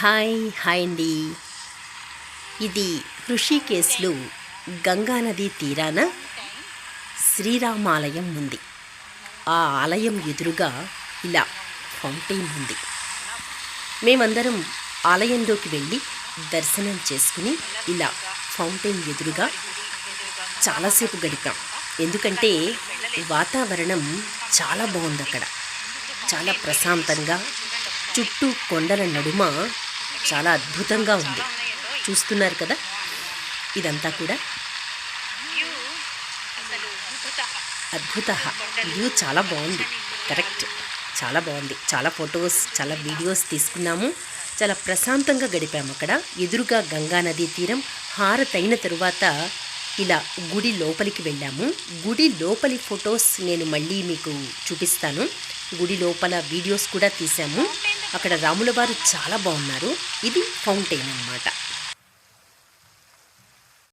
Hi hi అండి. ఇది ఋషికేశ్లో గంగానది తీరాన శ్రీరామాలయం ఉంది. ఆ ఆలయం ఎదురుగా ఇలా ఫౌంటైన్ ఉంది. మేమందరం ఆలయంలోకి వెళ్ళి దర్శనం చేసుకుని ఇలా ఫౌంటైన్ ఎదురుగా చాలాసేపు గడిపాం. ఎందుకంటే వాతావరణం చాలా బాగుంది అక్కడ చాలా ప్రశాంతంగా చుట్టూ కొండల నడుమ చాలా అద్భుతంగా ఉంది. చూస్తున్నారు కదా? ఇదంతా కూడా. అద్భుత వ్యూ చాలా బాగుంది. కరెక్ట్. చాలా బాగుంది. చాలా ఫొటోస్ చాలా వీడియోస్ తీసుకున్నాము. చాలా ప్రశాంతంగా గడిపాము అక్కడ. ఎదురుగా గంగా నదీ తీరం. హారతైన తరువాత ఇలా గుడి లోపలికి వెళ్ళాము. గుడి లోపలి ఫొటోస్ నేను మళ్ళీ మీకు చూపిస్తాను. గుడి లోపల వీడియోస్ కూడా తీసాము అక్కడ రాముల వారు చాలా బాగున్నారు. ఇది ఫౌంటైన్ అన్నమాట.